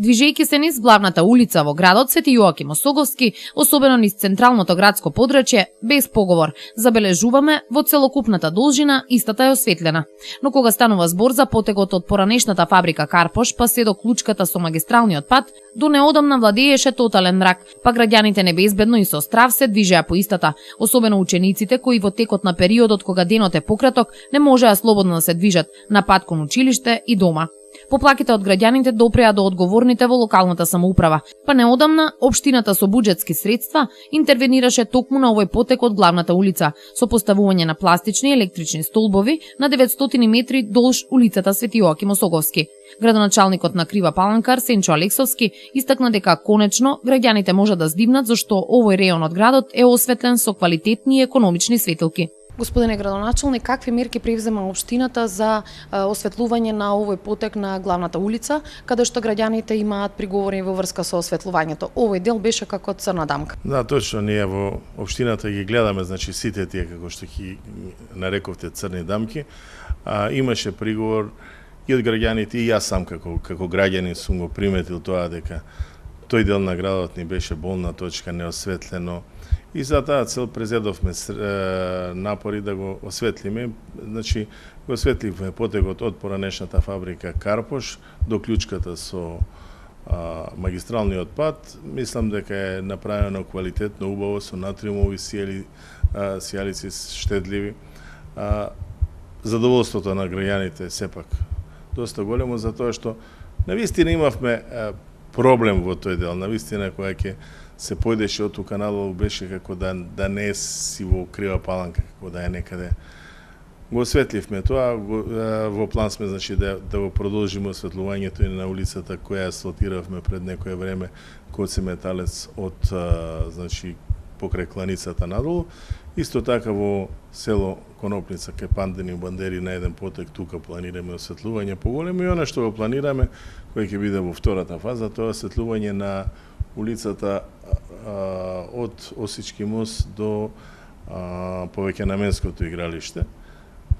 Движејќи се низ главната улица во градот Свети Јоаким Осоговски, особено низ централното градско подрачје, без поговор, забележуваме во целокупната должина истата е осветлена. Но кога станува збор за потегот од поранешната фабрика Карпош, па се до клучката со магистралниот пат, до неодамна владееше тотален мрак, па граѓаните небезбедно и со страв се движеа по истата, особено учениците кои во текот на периодот кога денот е пократок не можеа слободно да се движат на пат кон училиште и дома. Поплаките од граѓаните допреа до одговорните во локалната самоуправа, па неодамна општината со буџетски средства интервенираше токму на овој потек од главната улица со поставување на пластични електрични столбови на 900 метри долж улицата Свети Јоаким Осоговски. Градоначалникот на Крива Паланкар Сенчо Алексовски истакна дека конечно граѓаните можат да здивнат зашто овој реон од градот е осветлен со квалитетни и економични светилки. Господине градоначалник, какви мерки превзема општината за осветлување на овој потек на главната улица, каде што граѓаните имаат приговори во врска со осветлувањето? Овој дел беше како црна дамка. Да, точно, ние во општината ги гледаме, значи сите тие како што ги нарековте црни дамки. А, имаше приговор и од граѓаните и јас сам како како граѓанин сум го приметил тоа дека тој дел на градот ни беше болна точка, неосветлено, И за таа цел презедовме напори да го осветлиме. Значи, го осветливме потегот од поранешната фабрика Карпош до клучката со а, магистралниот пат. Мислам дека е направено квалитетно, убаво, со натриумови сијали, а, сијалици штедливи. А, задоволството на граѓаните сепак доста големо, затоа што на вистина имавме а, проблем во тој дел. На вистина која ќе се појдеше од тука надолу беше како да, да не си во крива паланка, како да е некаде. Го осветливме тоа, го, во план сме значи да, да го продолжиме осветлувањето и на улицата која асфалтиравме пред некое време кој се Металец од значи покрај кланицата надолу. Исто така во село Конопница кај Пандени Бандери на еден потек тука планираме осветлување поголемо и она што го планираме кој ќе биде во втората фаза тоа е осветлување на улицата а, од Осички мост до повеќе на наменското игралиште.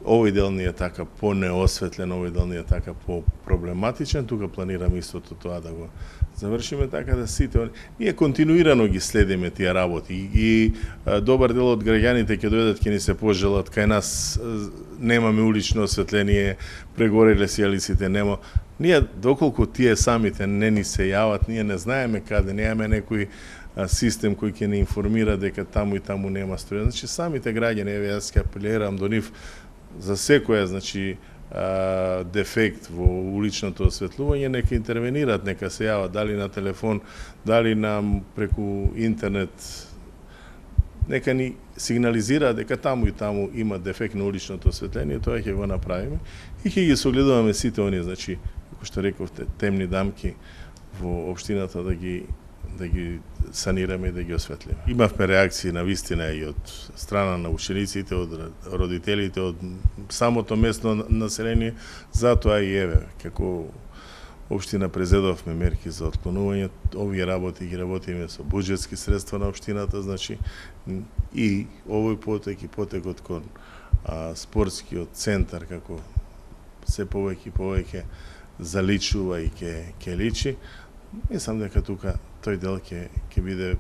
Овој дел не е така понеосветлен, овој дел не е така по-проблематичен, тука планираме истото тоа да го завршиме така да сите ние континуирано ги следиме тие работи и, и добар дел од граѓаните ќе дојдат ќе ни се пожелат кај нас немаме улично осветление, прегореле сијалиците, нема Ние, доколку тие самите не ни се јават, ние не знаеме каде, немаме некој систем кој ќе не информира дека таму и таму нема струја. Значи, самите граѓани, еве, јас ќе апелирам до нив за секоја, значи, дефект во уличното осветлување, нека интервенираат нека се јават, дали на телефон, дали на преку интернет, нека ни сигнализира дека таму и таму има дефект на уличното осветление, тоа ќе го направиме и ќе ги согледуваме сите оние, значи, како што рековте, темни дамки во општината да ги да ги санираме и да ги осветлиме. Имавме реакции на вистина и од страна на учениците, од родителите, од самото местно население, затоа и еве, како Обштина презедовме мерки за отклонување, овие работи ги работиме со буџетски средства на општината, значи и овој потек и потекот кон а, спортскиот центар како се повеќе и повеќе заличува и ке, ке личи. Мислам дека тука тој дел ќе ќе биде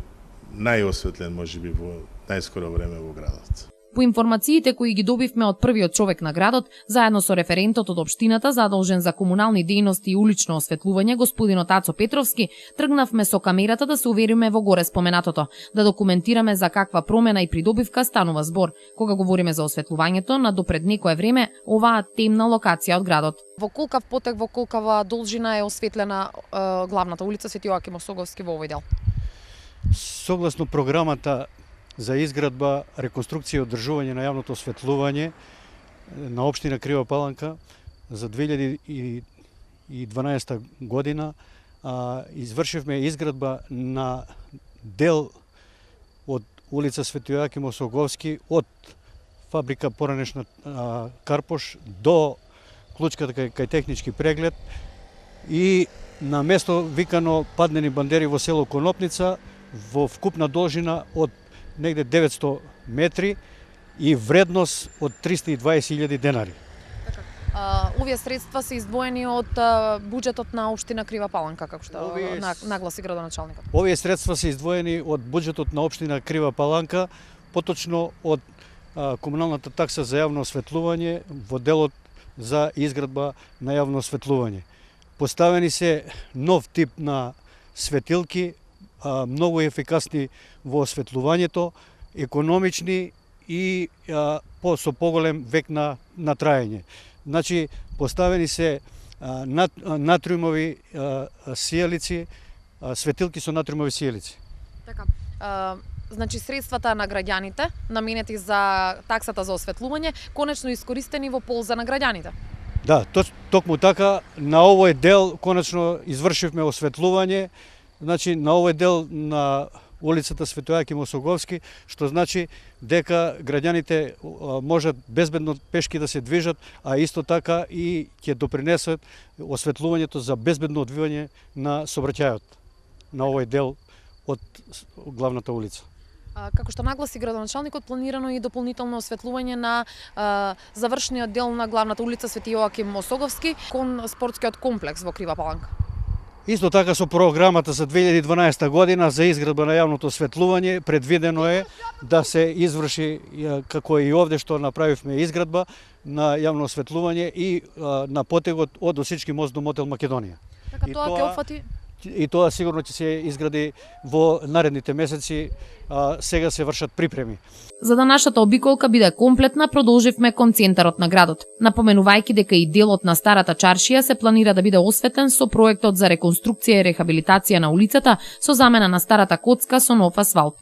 најосветлен можеби во најскоро време во градот. По информациите кои ги добивме од првиот човек на градот, заедно со референтот од општината задолжен за комунални дејности и улично осветлување, господинот Ацо Петровски, тргнавме со камерата да се увериме во горе споменатото, да документираме за каква промена и придобивка станува збор, кога говориме за осветлувањето на допред некое време оваа темна локација од градот. Во колкав потек, во колкава должина е осветлена е, главната улица Свети Јоаким Осоговски во овој дел? Согласно програмата за изградба, реконструкција и одржување на јавното осветлување на општина Крива Паланка за 2012 година а, извршивме изградба на дел од улица Свети Јоаким Осоговски од фабрика поранешна а, Карпош до клучката кај, кај технички преглед и на место викано паднени бандери во село Конопница во вкупна должина од негде 900 метри и вредност од 320.000 денари. А, овие средства се издвоени од а, буџетот на општина Крива Паланка, како што Овие на, нагласи градоначалникот. Овие средства се издвоени од буџетот на општина Крива Паланка, поточно од а, комуналната такса за јавно осветлување во делот за изградба на јавно осветлување. Поставени се нов тип на светилки, а, многу ефикасни во осветлувањето, економични и а, по со поголем век на на траење. Значи поставени се а, нат, а, натриумови а, сијалици, а, светилки со натриумови сијалици. Така, а, значи средствата на граѓаните наменети за таксата за осветлување конечно искористени во полза на граѓаните. Да, точ, токму така на овој дел конечно извршивме осветлување, значи на овој дел на улицата Светојаки Мосоговски, што значи дека граѓаните можат безбедно пешки да се движат, а исто така и ќе допринесат осветлувањето за безбедно одвивање на собраќајот на овој дел од главната улица. А, како што нагласи градоначалникот, планирано е и дополнително осветлување на а, завршниот дел на главната улица Свети Јоаким Мосоговски кон спортскиот комплекс во Крива Паланка. Исто така со програмата за 2012 година за изградба на јавното осветлување предвидено е да се изврши како и овде што направивме изградба на јавно осветлување и на потегот од Осички мост до мотел Македонија. Така И тоа ќе тоа- опфати И тоа сигурно ќе се изгради во наредните месеци, а, сега се вршат припреми. За да нашата обиколка биде комплетна, продолживме кон центарот на градот, напоменувајќи дека и делот на старата чаршија се планира да биде осветен со проектот за реконструкција и рехабилитација на улицата со замена на старата коцка со нов асфалт.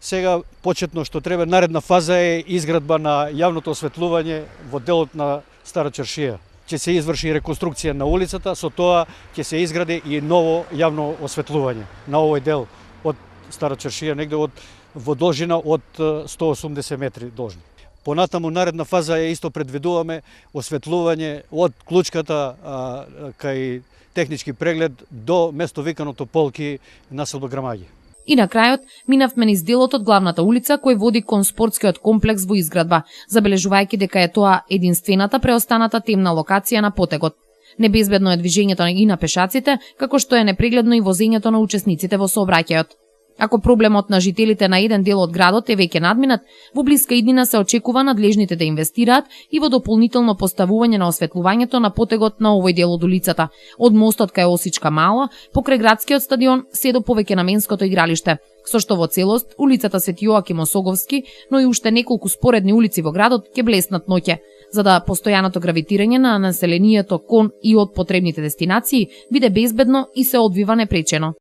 Сега почетно што треба наредна фаза е изградба на јавното осветлување во делот на Стара Чаршија. Ќе се изврши реконструкција на улицата, со тоа ќе се изгради и ново јавно осветлување на овој дел од Стара Чаршија, негде од во должина од 180 метри должни. Понатаму наредна фаза е исто предвидуваме осветлување од клучката а, кај технички преглед до место виканото Полки насело Грамаѓи. И на крајот, минавме низ делот од главната улица кој води кон спортскиот комплекс во изградба, забележувајќи дека е тоа единствената преостаната темна локација на потегот. Небезбедно е движењето и на пешаците, како што е непрегледно и возењето на учесниците во сообраќајот. Ако проблемот на жителите на еден дел од градот е веќе надминат, во блиска иднина се очекува надлежните да инвестираат и во дополнително поставување на осветлувањето на потегот на овој дел од улицата, од мостот кај Осичка мала, покрај градскиот стадион, се до повеќе наменското игралиште, со што во целост улицата Свети Јоаким Осоговски, но и уште неколку споредни улици во градот ќе блеснат ноќе, за да постојаното гравитирање на населението кон и од потребните дестинации биде безбедно и се одвива непречено.